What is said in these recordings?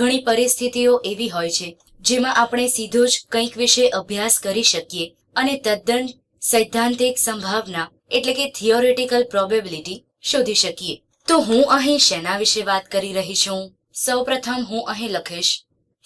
ઘણી પરિસ્થિતિઓ એવી હોય છે, જેમાં આપણે સીધો જ કંઈક વિશે અભ્યાસ કરી શકીએ અને તદ્દન સૈદ્ધાંતિક સંભાવના, એટલે કે થિયોરેટિકલ પ્રોબેબિલિટી શોધી શકીએ. તો હું અહીં શેના વિશે વાત કરી રહી છું? સૌપ્રથમ હું અહીં લખીશ,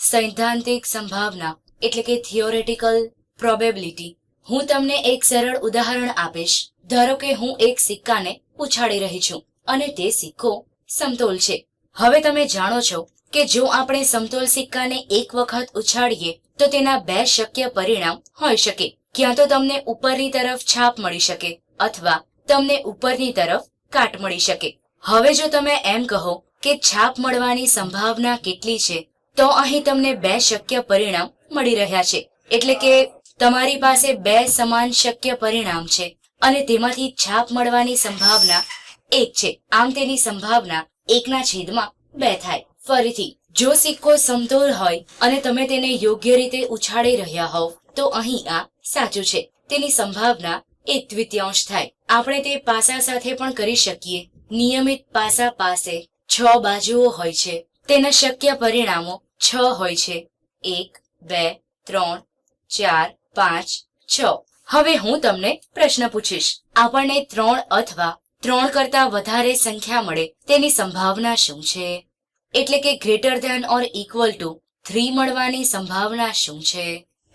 સૈદ્ધાંતિક સંભાવના, એટલે કે થિયોરેટિકલ પ્રોબેબિલિટી હું તમને એક સરળ ઉદાહરણ આપીશ, ધારો કે હું એક સિક્કાને ઉછાળી રહી છું, અને તે સિક્કો સમતોલ છે. હવે તમે જાણો છો કે જો આપણે સમતોલ સિક્કાને એક વખત ઉછાળીએ, તો તેના બે શક્ય પરિણામ હોઈ શકે. ક્યાં તો તમને ઉપરની તરફ છાપ મળી શકે અથવા તમને ઉપરની તરફ કાટ મળી શકે. હવે જો તમે એમ કહો કે છાપ મળવાની સંભાવના કેટલી છે, તો અહીં તમને બે શક્ય પરિણામ મળી રહ્યા છે. એટલે કે તમારી પાસે બે સમાન શક્ય પરિણામ છે અને તેમાંથી છાપ મળવાની સંભાવના એક છે. આમ તેની સંભાવના એકના છેદમાં બે થાય. ફરીથી, જો સિક્કો સમતોલ હોય અને તમે તેને યોગ્ય રીતે ઉછાળી રહ્યા હોવ, તો અહીં આ સાચું છે. તેની સંભાવના એક દ્વિતીયાંશ થાય. આપણે તે પાસા સાથે પણ કરી શકીએ. નિયમિત પાસા પાસે છ બાજુઓ હોય છે. તેના શક્ય પરિણામો છ હોય છે. એક, બે, ત્રણ, ચાર, પાંચ, છ. હવે હું તમને પ્રશ્ન પૂછીશ. આપણને ત્રણ અથવા ત્રણ કરતા વધારે સંખ્યા મળે તેની સંભાવના શું છે? એટલે કે greater than or equal to three મળવાની સંભાવના શું છે?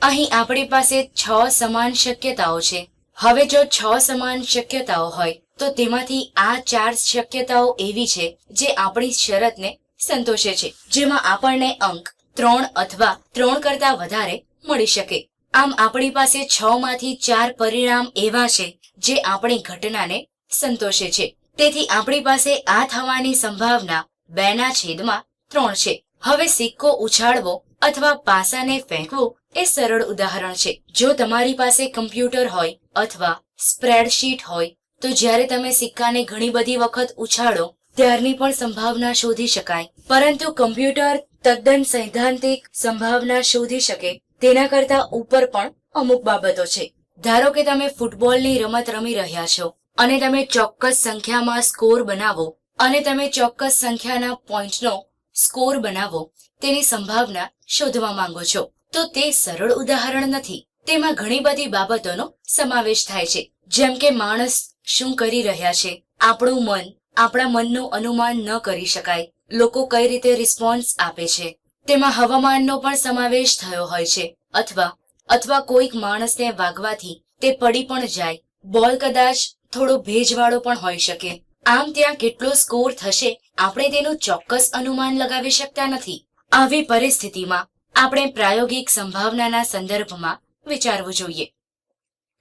અહીં આપણી પાસે છ સમાન શક્યતાઓ છે. હવે જો છ સમાન શક્યતાઓ હોય, તો તેમાંથી આ ચાર શક્યતાઓ એવી છે જે આપણી શરતને સંતોષે છે, જેમાં આપણને અંક ત્રણ અથવા ત્રણ કરતા વધારે મળી શકે. આમ આપણી પાસે છ માંથી ચાર પરિણામ એવા છે જે આપણી ઘટનાને સંતોષે છે. તેથી આપણી પાસે આ થવાની સંભાવના બેના છેદમાં ત્રણ છે. હવે સિક્કો ઉછાળવો અથવા પાસાને ફેંકવું એ સરળ ઉદાહરણ છે. જો તમારી પાસે કમ્પ્યુટર હોય અથવા સ્પ્રેડશીટ હોય, તો જ્યારે તમે સિક્કાને ઘણી બધી વખત ઉછાળો, ત્યારની પણ સંભાવના શોધી શકાય. પરંતુ કમ્પ્યુટર તદ્દન સૈદ્ધાંતિક સંભાવના શોધી શકે તેના કરતા ઉપર પણ અમુક બાબતો છે. ધારો કે તમે ફૂટબોલની રમત રમી રહ્યા છો અને તમે ચોક્કસ સંખ્યામાં સ્કોર બનાવો અને તમે ચોક્કસ સંખ્યાના પોઈન્ટનો સ્કોર બનાવો તેની સંભાવના શોધવા માંગો છો. તો તે સરળ ઉદાહરણ નથી. તેમાં ઘણી બધી બાબતોનો સમાવેશ થાય છે. જેમ કે માણસ શું કરી રહ્યા છે. આપણું મન, આપણા મનનું અનુમાન ન કરી શકાય. લોકો કઈ રીતે રિસ્પોન્સ આપે છે. તેમાં હવામાનનો પણ સમાવેશ થયો હોય છે. અથવા અથવા કોઈક માણસને વાગવાથી તે પડી પણ જાય. બોલ કદાચ થોડો ભેજવાળો પણ હોઈ શકે. આમ ત્યાં કેટલો સ્કોર થશે, આપણે તેનું ચોક્કસ અનુમાન લગાવી શકતા નથી. આવી પરિસ્થિતિમાં, આપણે પ્રાયોગિક સંભાવનાના સંદર્ભમાં વિચારવું જોઈએ.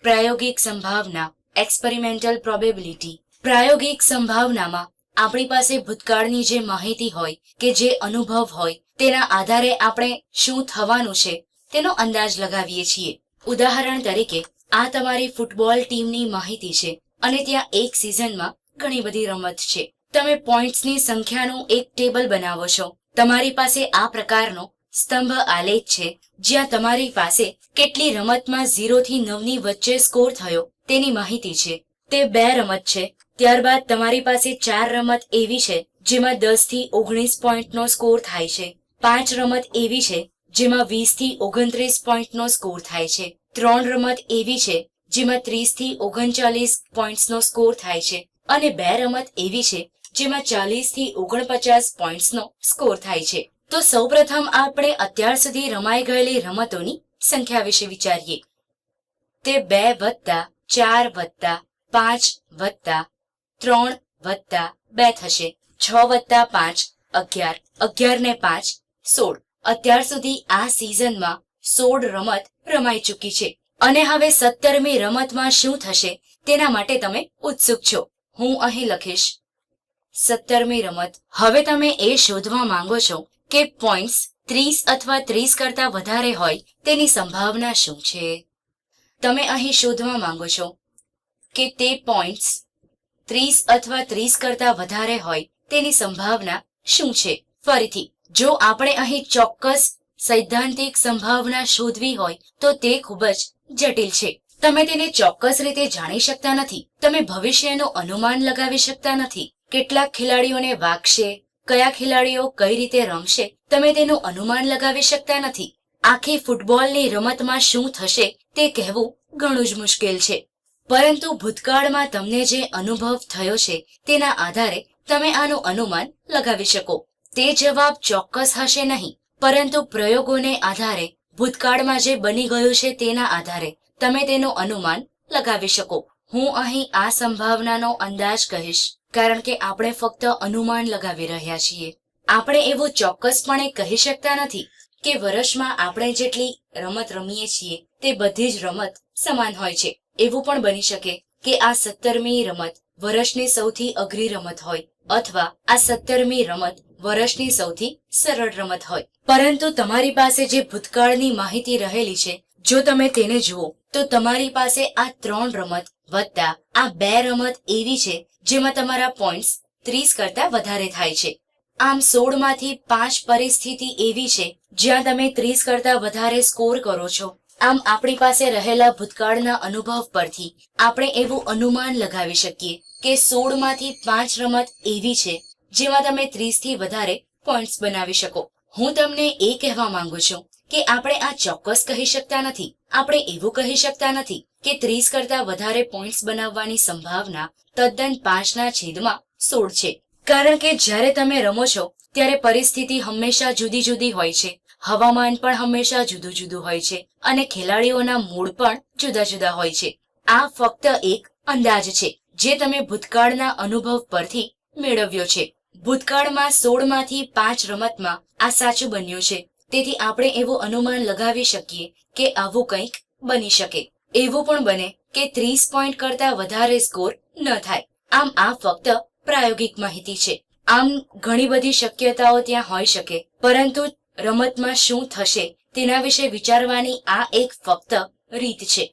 પ્રાયોગિક સંભાવના એક્સપેરિમેન્ટલ પ્રોબેબિલિટી પ્રાયોગિક સંભાવનામાં, આપણી પાસે ભૂતકાળની જે માહિતી હોય, કે જે અનુભવ હોય, તેના આધારે આપણે શું થવાનું છે, તેનો અંદાજ લગાવીએ છીએ. ઉદાહરણ તરીકે, આ તમારી ફૂટબોલ ટીમની માહિતી છે, અને ત્યાં એક સિઝનમાં ઘણી બધી રમત છે. તમે પોઈન્ટ્સની સંખ્યાનું એક ટેબલ બનાવો છો. તમારી પાસે આ પ્રકારનો સ્તંભ આલેખ છે, જ્યાં તમારી પાસે કેટલી રમતમાં ઝીરો થી નવની વચ્ચે સ્કોર થયો તેની માહિતી છે. તે બે રમત છે. ત્યારબાદ તમારી પાસે ચાર રમત એવી છે, જેમાં દસથી ઓગણીસ પોઈન્ટનો સ્કોર થાય છે. પાંચ રમત એવી છે, જેમાં વીસથી ઓગણત્રીસ પોઈન્ટનો સ્કોર થાય છે. ત્રણ રમત એવી છે, જેમાં ત્રીસથી ઓગણચાલીસ પોઈન્ટ્સનો સ્કોર થાય છે. અને બે રમત એવી છે, જેમાં ચાલીસથી ઓગણપચાસ પોઈન્ટ્સનો સ્કોર થાય છે. તો સૌપ્રથમ આપણે અત્યાર સુધી રમાઈ ગયેલી રમતોની સંખ્યા વિશે વિચારીએ. તે બે વત્તા, ચાર વત્તા, પાંચ વત્તા, ત્રણ વત્તા, બે થશે. છ વત્તા પાંચ, અગિયાર. અગિયાર ને પાંચ, સોળ. અત્યાર સુધી આ સિઝનમાં સોળ રમત રમાઈ ચૂકી છે. અને હવે સત્તરમી રમતમાં શું થશે, તેના માટે તમે ઉત્સુક છો. હું અહીં લખીશ. સત્તરમી રમત. હવે તમે એ શોધવા માંગો છો કે પોઈન્ટ્સ ત્રીસ અથવા ત્રીસ કરતા વધારે હોય તેની સંભાવના શું છે? તમે અહીં શોધવા માંગો છો કે તે પોઈન્ટ્સ ત્રીસ અથવા ત્રીસ કરતા વધારે હોય તેની સંભાવના શું છે? ફરીથી, જો આપણે અહીં ચોક્કસ સૈદ્ધાંતિક સંભાવના શોધવી હોય તો તે ખૂબ જ જટિલ છે. તમે તેને ચોક્કસ રીતે જાણી શકતા નથી. તમે ભવિષ્યનું અનુમાન લગાવી શકતા નથી. કેટલાક ખેલાડીઓને વાગશે, કયા ખેલાડીઓ કઈ રીતે રમશે, તમે તેનું અનુમાન લગાવી શકતા નથી. આખી ફૂટબોલની રમતમાં શું થશે તે કહેવું ઘણું જ મુશ્કેલ છે. પરંતુ ભૂતકાળમાં તમને જે અનુભવ થયો છે તેના આધારે તમે આનું અનુમાન લગાવી શકો. તે જવાબ ચોક્કસ હશે નહીં. પરંતુ પ્રયોગોને આધારે, ભૂતકાળમાં જે બની ગયું છે તેના આધારે તમે તેનું અનુમાન લગાવી શકો. હું અહીં આ સંભાવનાનો અંદાજ કહીશ, કારણ કે આપણે ફક્ત અનુમાન લગાવી રહ્યા છીએ. આપણે એવું ચોક્કસપણે કહી શકતા નથી કે વર્ષમાં આપણે જેટલી રમત રમીએ છીએ, તે બધી જ રમત સમાન હોય છે. એવું પણ બની શકે કે આ સત્તરમી રમત વર્ષની સૌથી અઘરી રમત હોય, અથવા આ સત્તરમી રમત વર્ષની સૌથી સરળ રમત હોય. પરંતુ તમારી પાસે જે ભૂતકાળની માહિતી રહેલી છે જો તમે તેને જુઓ, તો તમારી પાસે આ ત્રણ રમત વત્તા આ બે રમત એવી છે જેમાં તમારા પોઈન્ટ્સ ત્રીસ કરતા વધારે થાય છે. આમ સોળમાંથી પાંચ પરિસ્થિતિ એવી છે જ્યાં તમે ત્રીસ કરતા વધારે સ્કોર કરો છો. આમ આપણી પાસે રહેલા ભૂતકાળના અનુભવ પરથી આપણે એવું અનુમાન લગાવી શકીએ કે સોળમાંથી પાંચ રમત એવી છે જેમાં તમે ત્રીસથી વધારે પોઈન્ટ્સ બનાવી શકો. હું તમને એ કહેવા માંગુ છું કે આપણે આ ચોક્કસ કહી શકતા નથી, આપણે એવું કહી શકતા નથી કે ત્રીસ કરતા વધારે પોઈન્ટ્સ બનાવવાની સંભાવના તદ્દન પાંચના છેદમાં સોળ છે. કારણ કે જ્યારે તમે રમો છો, ત્યારે પરિસ્થિતિ હંમેશા જુદી જુદી હોય છે. હવામાન પણ હંમેશા જુદું જુદું હોય છે અને ખેલાડીઓના મૂડ પણ જુદા જુદા હોય છે. આ ફક્ત એક અંદાજ છે જે તમે ભૂતકાળના અનુભવ પરથી મેળવ્યો છે. ભૂતકાળમાં સોળમાંથી પાંચ રમતમાં આ સાચું બન્યું છે. તેથી આપણે એવું અનુમાન લગાવી શકીએ કે આવું કંઈક બની શકે. એવું પણ બને કે ત્રીસ પોઈન્ટ કરતા વધારે સ્કોર ન થાય. આમ આ ફક્ત પ્રાયોગિક માહિતી છે. આમ ઘણી બધી શક્યતાઓ ત્યાં હોઈ શકે, પરંતુ રમતમાં શું થશે તેના વિશે વિચારવાની આ એક ફક્ત રીત છે.